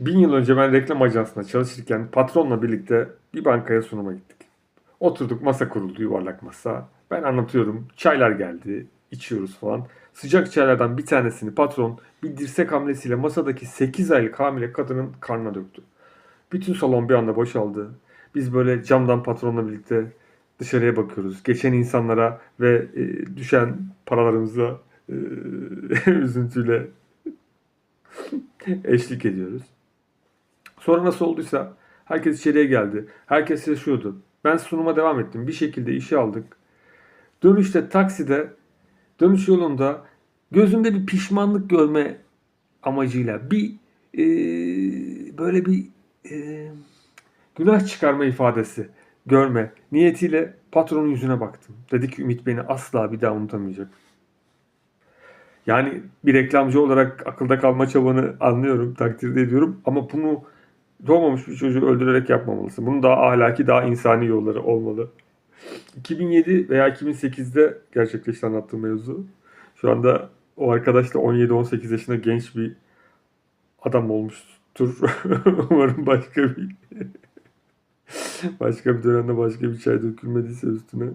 Bin yıl önce ben reklam ajansında çalışırken patronla birlikte bir bankaya sunuma gittik. Oturduk masa kuruldu yuvarlak masa. Ben anlatıyorum. Çaylar geldi. içiyoruz falan. Sıcak çaylardan bir tanesini patron bir dirsek hamlesiyle masadaki 8 aylık hamile kadının karnına döktü. Bütün salon bir anda boşaldı. Biz böyle camdan patronla birlikte dışarıya bakıyoruz. Geçen insanlara ve e, düşen paralarımıza e, üzüntüyle eşlik ediyoruz. Sonra nasıl olduysa herkes içeriye geldi. Herkes yaşıyordu. Ben sunuma devam ettim. Bir şekilde işi aldık. Dönüşte takside, dönüş yolunda gözümde bir pişmanlık görme amacıyla bir e, böyle bir e, günah çıkarma ifadesi görme niyetiyle patronun yüzüne baktım. Dedi ki Ümit beni asla bir daha unutamayacak. Yani bir reklamcı olarak akılda kalma çabanı anlıyorum, takdir ediyorum ama bunu doğmamış bir çocuğu öldürerek yapmamalısın. Bunun daha ahlaki, daha insani yolları olmalı. 2007 veya 2008'de gerçekleşti anlattığım mevzu. Şu anda o arkadaş da 17-18 yaşında genç bir adam olmuştur. Umarım başka bir başka bir dönemde başka bir çay dökülmediyse üstüne.